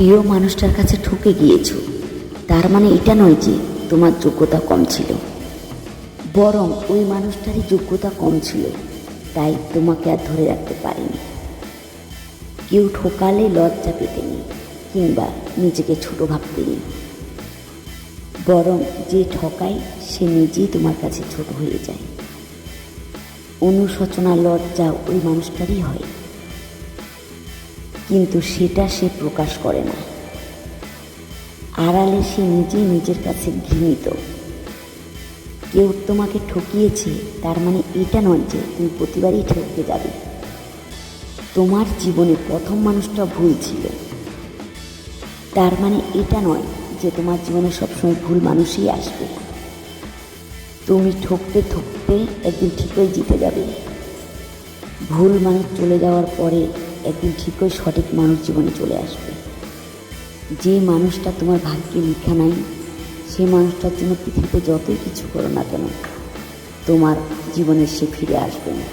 প্রিয় মানুষটার কাছে ঠকে গিয়েছ। তার মানে এটা নয় যে তোমার যোগ্যতা কম ছিল। বরং ওই মানুষটারই যোগ্যতা কম ছিল। তাই তোমাকে আর ধরে রাখতে পারেনি। কেউ ঠকালে লজ্জা পেতেনি কিংবা নিজেকে ছোট ভাবতেনি। বরং যে ঠকায়, সে নিজেই তোমার কাছে ছোট হয়ে যায়। অনুশোচনা, লজ্জা ওই মানুষটারই হয়। কিন্তু সেটা সে প্রকাশ করে না। আড়ালে সে নিজেই নিজের কাছে ঘৃণিত। কেউ তোমাকে ঠকিয়েছে, তার মানে এটা নয় যে তুমি প্রতিবারই ঠকতে যাবে। তোমার জীবনে প্রথম মানুষটা ভুল ছিল। তার মানে এটা নয় যে তোমার জীবনে সবসময় ভুল মানুষই আসবে। তুমি ঠকতে ঠকতে একদিন ঠিকই জিতে যাবে। ভুল মানুষ চলে যাওয়ার পরে একদিন ঠিকই সঠিক মানুষ জীবনে চলে আসবে। যে মানুষটা তোমার ভাগ্যে লেখা নাই, সে মানুষটার জন্য পৃথিবীতে যতই কিছু করো না কেন, তোমার জীবনে সে ফিরে আসবে না।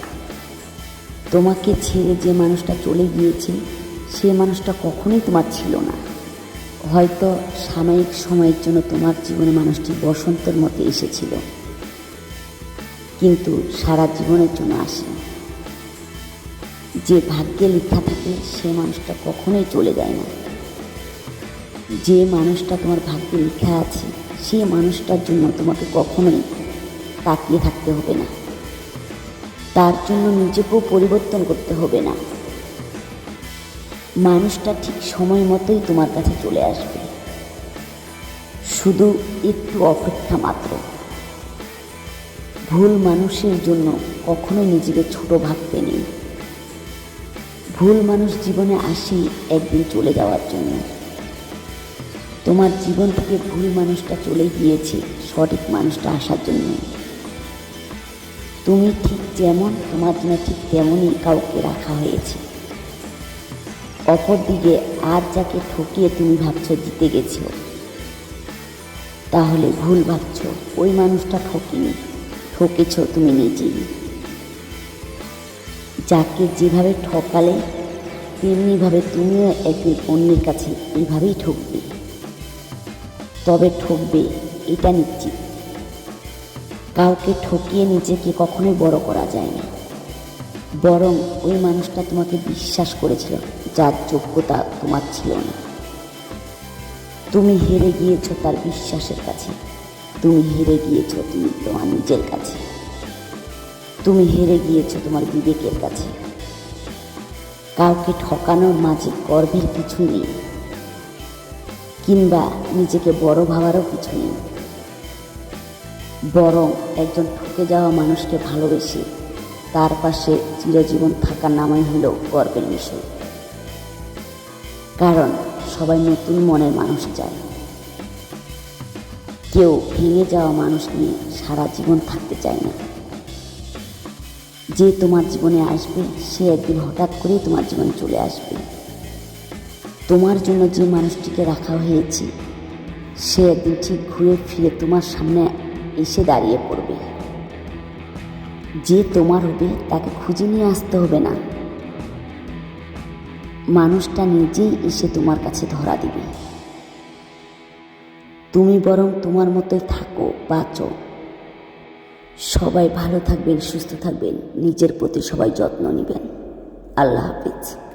তোমাকে ছেড়ে যে মানুষটা চলে গিয়েছে, সে মানুষটা কখনোই তোমার ছিল না। হয়তো সাময়িক সময়ের জন্য তোমার জীবনে মানুষটি বসন্তের মতো এসেছিল, কিন্তু সারা জীবনের জন্য আসে যে ভাগ্যে লেখা থাকে, সে মানুষটা কখনোই চলে যায় না। যে মানুষটা তোমার ভাগ্যে লেখা আছে সেই মানুষটার জন্য তোমাকে কখনোই তাকিয়ে থাকতে হবে না। তার জন্য নিজেকেও পরিবর্তন করতে হবে না। মানুষটা ঠিক সময় মতোই তোমার কাছে চলে আসবে। শুধু একটু অপেক্ষা মাত্র। ভুল মানুষের জন্য কখনোই নিজেকে ছোট ভাবতে নেই। ভুল মানুষ জীবনে আসি একদিন চলে যাওয়ার জন্য। তোমার জীবন থেকে ভুল মানুষটা চলে গিয়েছে, সঠিক মানুষটা আসার জন্য। তুমি ঠিক যেমন, তোমার জন্য ঠিক তেমনই কাউকে রাখা হয়েছে। অপরদিকে আর যাকে ঠকিয়ে তুমি ভাবছ জিতে গেছো, তাহলে ভুল ভাবছ, ওই মানুষটা ঠকিনি, ঠকেছ তুমি নিজেই। যাকে যেভাবে ঠকালে তেমনিভাবে তুমিও একদিন অন্যের কাছে এইভাবেই ঠকবে। তবে ঠকবে, এটা নিশ্চিত। কাউকে ঠকিয়ে নিজেকে কখনোই বড় করা যায় না। বরং ওই মানুষটা তোমাকে বিশ্বাস করেছিল, যার যোগ্যতা তোমার ছিল না। তুমি হেরে গিয়েছো তার বিশ্বাসের কাছে। তুমি হেরে গিয়েছো তুমি তোমার নিজের কাছে। তুমি হেরে গিয়েছো তোমার বিবেকের কাছে। কাউকে ঠকানোর মাঝে গর্বের কিছু নেই। কিংবা নিজেকে বড় ভাবারও কিছু নেই। বরং একজন ঠকে যাওয়া মানুষকে ভালোবেসে তার পাশে চিরজীবন থাকার নামই হলো গর্বের বিষয় কারণ সবাই নতুন মনের মানুষ চায় কেউ ভেঙে যাওয়া মানুষ নিয়ে সারা জীবন থাকতে চায় না। যে তোমার জীবনে আসবে, সে একদিন হঠাৎ করেই তোমার জীবনে চলে আসবে। তোমার জন্য যে মানুষটিকে রাখা হয়েছে, সে একদিন ঠিক ঘুরে ফিরে তোমার সামনে এসে দাঁড়িয়ে পড়বে। যে তোমার হবে, তাকে খুঁজে নিয়ে আসতে হবে না। মানুষটা নিজেই এসে তোমার কাছে ধরা দিবে। তুমি বরং তোমার মতোই থাকো, বাঁচো। সবাই ভালো থাকবেন সুস্থ থাকবেন। নিজের প্রতি সবাই যত্ন নেবেন। আল্লাহ হাফিজ।